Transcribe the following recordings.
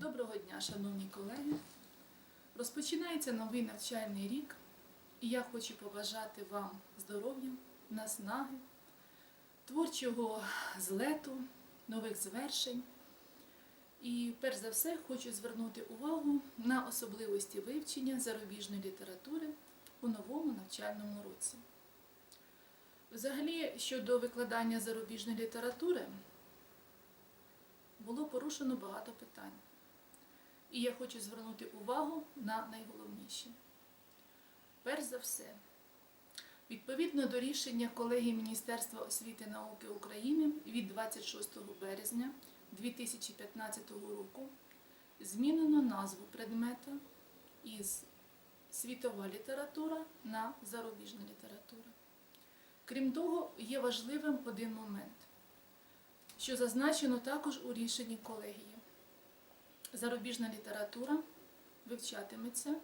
Доброго дня, шановні колеги. Розпочинається новий навчальний рік, і я хочу побажати вам здоров'я, наснаги, творчого злету, нових звершень. І перш за все хочу звернути увагу на особливості вивчення зарубіжної літератури у новому навчальному році. Взагалі, щодо викладання зарубіжної літератури, було порушено багато питань. І я хочу звернути увагу на найголовніше. Перш за все, відповідно до рішення колегії Міністерства освіти і науки України від 26 березня 2015 року змінено назву предмета із світова література на зарубіжна література. Крім того, є важливим один момент, що зазначено також у рішенні колегії. Зарубіжна література вивчатиметься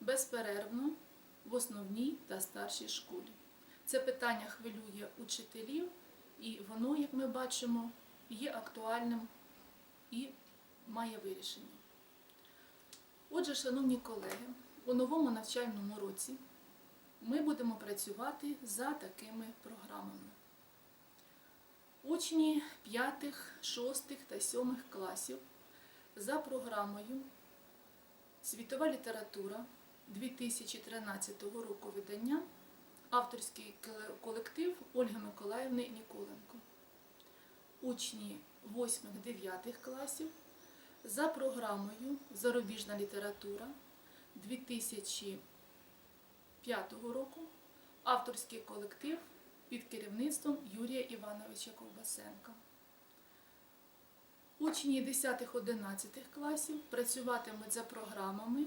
безперервно в основній та старшій школі. Це питання хвилює учителів, і воно, як ми бачимо, є актуальним і має вирішення. Отже, шановні колеги, у новому навчальному році ми будемо працювати за такими програмами. Учні 5, 6 та 7 класів за програмою Світова література 2013 року видання авторський колектив Ольги Миколаївни Ніколенко. Учні 8-9 класів за програмою Зарубіжна література 2005 року авторський колектив під керівництвом Юрія Івановича Ковбасенка. Учні 10-11 класів працюватимуть за програмами,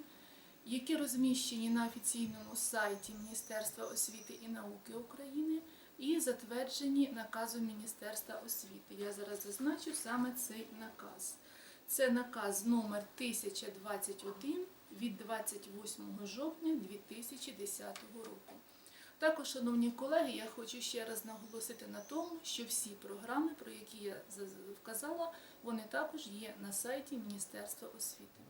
які розміщені на офіційному сайті Міністерства освіти і науки України і затверджені наказом Міністерства освіти. Я зараз зазначу саме цей наказ. Це наказ номер 1021 від 28 жовтня 2010 року. Також, шановні колеги, я хочу ще раз наголосити на тому, що всі програми, про які я вказала, вони також є на сайті Міністерства освіти.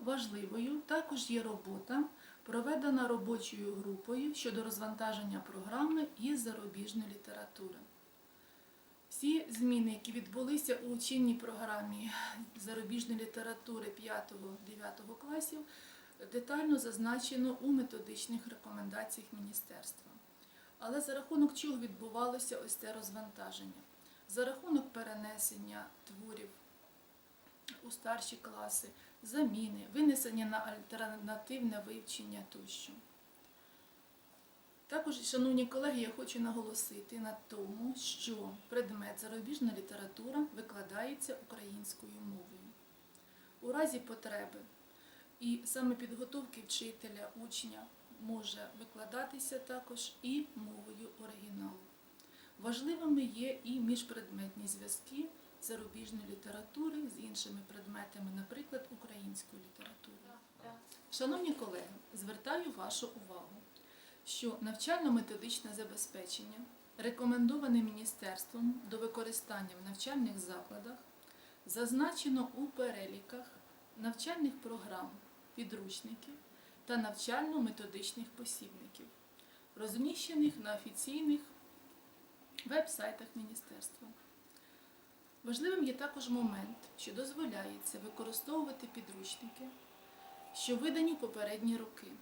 Важливою також є робота, проведена робочою групою щодо розвантаження програми із зарубіжної літератури. Всі зміни, які відбулися у чинній програмі зарубіжної літератури 5-9 класів, детально зазначено у методичних рекомендаціях міністерства. Але за рахунок чого відбувалося ось це розвантаження? За рахунок перенесення творів у старші класи, заміни, винесення на альтернативне вивчення тощо. Також, шановні колеги, я хочу наголосити на тому, що предмет зарубіжна література викладається українською мовою. У разі потреби і саме підготовки вчителя, учня може викладатися також і мовою оригіналу. Важливими є і міжпредметні зв'язки зарубіжної літератури з іншими предметами, наприклад, українською літературою. Шановні колеги, звертаю вашу увагу, що навчально-методичне забезпечення рекомендоване міністерством до використання в навчальних закладах зазначено у переліках навчальних програм, підручників та навчально-методичних посібників, розміщених на офіційних веб-сайтах міністерства. Важливим є також момент, що дозволяється використовувати підручники, що видані в попередні роки,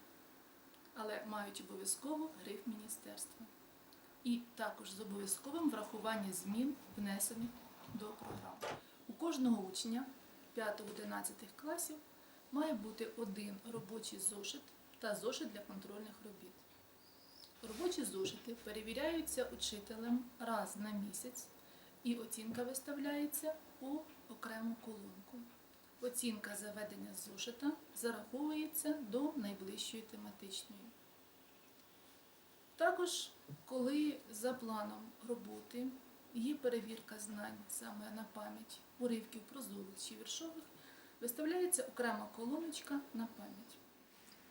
але мають обов'язково гриф міністерства. І також з обов'язковим врахуванням змін, внесених до програми. У кожного учня 5-11 класів має бути один робочий зошит та зошит для контрольних робіт. Робочі зошити перевіряються учителем раз на місяць, і оцінка виставляється у окрему колонку. Оцінка заведення зошита зараховується до найближчої тематичної. Також, коли за планом роботи є перевірка знань саме на пам'ять уривків прозових чи віршових, виставляється окрема колоночка на пам'ять.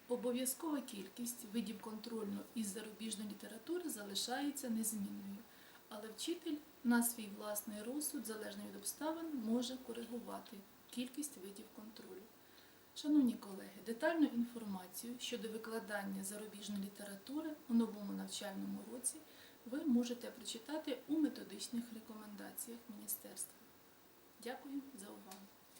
Обов'язкова кількість видів контрольну із зарубіжної літератури залишається незмінною, але вчитель на свій власний розсуд, залежно від обставин, може коригувати кількість видів контролю. Шановні колеги, детальну інформацію щодо викладання зарубіжної літератури у новому навчальному році ви можете прочитати у методичних рекомендаціях міністерства. Дякую за увагу.